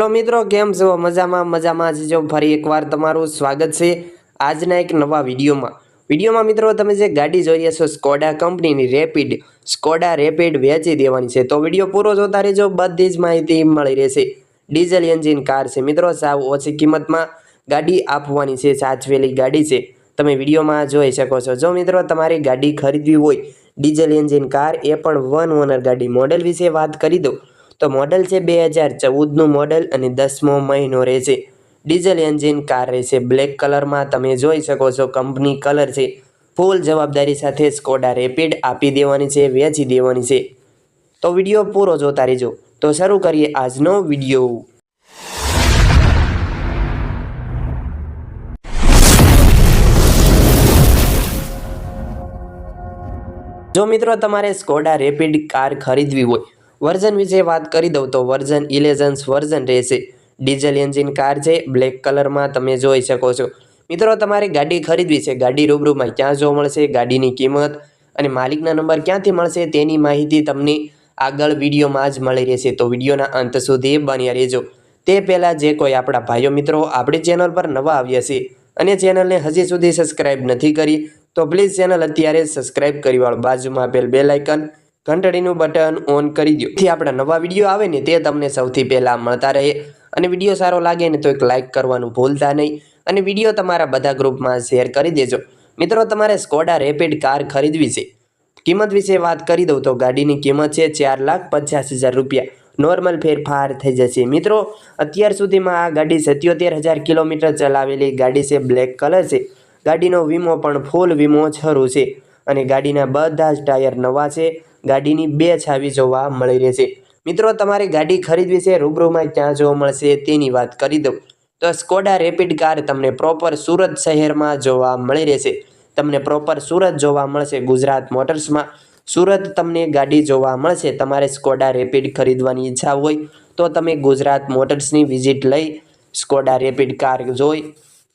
Hello મિત્રો, કેમ છો? મજામાં મજામાં જ જો ફરી એકવાર તમારું સ્વાગત છે આજના એક નવા વિડીયોમાં. વિડીયોમાં મિત્રો, તમે જે ગાડી જોઈ રહ્યા છો સ્કોડા કંપનીની રેપિડ સ્કોડા રેપિડ વેચી દેવાની છે. તો વીડિયો પૂરો જોતા રહેજો, બધી જ માહિતી મળી રહેશે. ડીઝલ એન્જિન કાર છે. મિત્રો, સાવ ઓછી કિંમતમાં ગાડી આપવાની છે, સાચવેલી ગાડી છે. તમે વિડીયોમાં જોઈ શકો છો. જો મિત્રો, તમારી ગાડી ખરીદવી હોય, ડીઝલ એન્જિન કાર, એ પણ વન ઓનર ગાડી. મોડેલ વિશે વાત કરી દઉં. તો મોડલ છે બે હજાર ચૌદનું મોડલ અને દસમો મહિનો રહેશે. ડીઝલ એન્જિન કાર રહેશે. બ્લેક કલરમાં તમે જોઈ શકો છો કંપની કલર છે. ફૂલ જવાબદારી સાથે સ્કોડા રેપિડ આપી દેવાની છે, વેચી દેવાની છે. તો વીડિયો પૂરો જોતા રહેજો. તો શરૂ કરીએ આજનો વીડિયો. જો મિત્રો તમારે સ્કોડા રેપિડ કાર ખરીદવી હોય વર્ઝન વિશે વાત કરી દઉં તો વર્ઝન ઇલેઝન્સ વર્ઝન રહેશે. ડીઝલ એન્જિન કાર છે, બ્લેક કલરમાં તમે જોઈ શકો છો. મિત્રો, તમારે ગાડી ખરીદવી છે. ગાડી રૂબરૂમાં ક્યાં જોવા મળશે, ગાડીની કિંમત અને માલિકના નંબર ક્યાંથી મળશે તેની માહિતી તમને આગળ વિડીયોમાં જ મળી રહેશે. તો વિડીયોના અંત સુધી બન્યા રહેજો. તે પહેલાં જે કોઈ આપણા ભાઈઓ મિત્રો આપણી ચેનલ પર નવા આવ્યા છે અને ચેનલને હજી સુધી સબસ્ક્રાઇબ નથી કરી, તો પ્લીઝ ચેનલ અત્યારે સબસ્ક્રાઇબ કરી વાળો બાજુમાં આપેલ બે લાઇકન ઘંટડીનું બટન ઓન કરી દો જેથી આપણા નવા વીડિયો આવે ને તે તમને સૌથી પહેલાં મળતા રહે. અને વીડિયો સારો લાગે ને તો એક લાઇક કરવાનું ભૂલતા નહીં. અને વીડિયો તમારા બધા ગ્રુપમાં શેર કરી દેજો. મિત્રો, તમારે સ્કોડા રેપિડ કાર ખરીદવી છે. કિંમત વિશે વાત કરી દઉં તો ગાડીની કિંમત છે ચાર લાખ પચાસ હજાર રૂપિયા. નોર્મલ ફેરફાર થઈ જશે. મિત્રો, અત્યાર સુધીમાં આ ગાડી સત્યોતેર હજાર કિલોમીટર ચલાવેલી ગાડી છે બ્લેક કલર છે. ગાડીનો વીમો પણ ફૂલ વીમો છરું છે. અને ગાડીના બધા જ ટાયર નવા છે. ગાડીની બે છાવી જોવા મળી રહેશે મિત્રો, તમારે ગાડી ખરીદવી છે, રૂબરૂમાં ક્યાં જોવા મળશે તેની વાત કરી દઉં. તો સ્કોડા રેપિડ કાર તમને પ્રોપર સુરત શહેરમાં જોવા મળી રહેશે તમને પ્રોપર સુરત જોવા મળશે ગુજરાત મોટર્સમાં. સુરત તમને ગાડી જોવા મળશે, તમારે સ્કોડા રેપિડ ખરીદવાની ઈચ્છા હોય તો તમે ગુજરાત મોટર્સની વિઝિટ લઈ સ્કોડા રેપિડ કાર જોઈ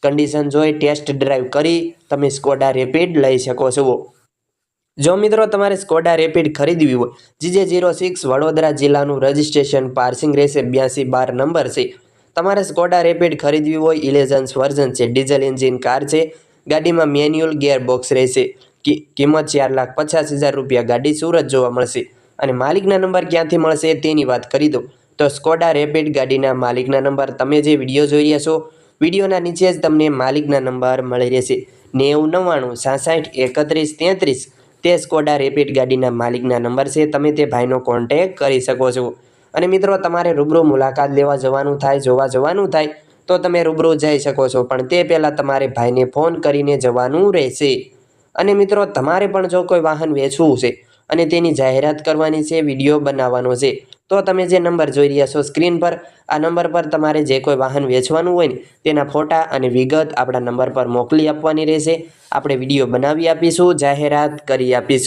કન્ડિશન જોઈ ટેસ્ટ ડ્રાઈવ કરી તમે સ્કોડા રેપિડ લઈ શકો છો. જો મિત્રો તમારે સ્કોડા રેપિડ ખરીદવી હોય, જીજે જીરો સિક્સ વડોદરા જિલ્લાનું રજિસ્ટ્રેશન પાર્સિંગ રહેશે બ્યાસી બાર નંબર છે. તમારે સ્કોડા રેપિડ ખરીદવી હોય ઇલેઝન્સ વર્ઝન છે ડીઝલ એન્જિન કાર છે, ગાડીમાં મેન્યુઅલ ગિયરબોક્સ રહેશે. કિંમત ચાર લાખ પચાસ હજાર રૂપિયા, ગાડી સુરત જોવા મળશે. અને માલિકના નંબર ક્યાંથી મળશે તેની વાત કરી દો તો સ્કોડા રેપિડ ગાડીના માલિકના નંબર, તમે જે વીડિયો જોઈ રહ્યા છો, વિડીયોના નીચે જ તમને માલિકના નંબર મળી રહેશે. નેવું નવ્વાણું, સાસઠ, એકત્રીસ, તેત્રીસ તે સ્કોડા રેપિડ ગાડીના માલિકના નંબર છે. તમે તે ભાઈનો કોન્ટેક કરી શકો છો. અને મિત્રો, તમારે રૂબરૂ મુલાકાત લેવા જવાનું થાય, જોવા જવાનું થાય, તો તમે રૂબરૂ જઈ શકો છો. પણ તે પહેલાં તમારે ભાઈને ફોન કરીને જવાનું રહેશે. અને મિત્રો, તમારે પણ જો કોઈ વાહન વેચવું છે અને તેની જાહેરાત કરવાની છે, વીડિયો બનાવવાનો છે તો તમે જે નંબર જોઈ રહ્યા છો સ્ક્રીન પર, આ નંબર પર તમારે જે કોઈ વાહન વેચવાનું હોય ને, તેના ફોટા અને વિગત આપણા નંબર પર મોકલી આપવાની રહેશે. આપણે વીડિયો બનાવી આપીશું, જાહેરાત કરી આપીશું.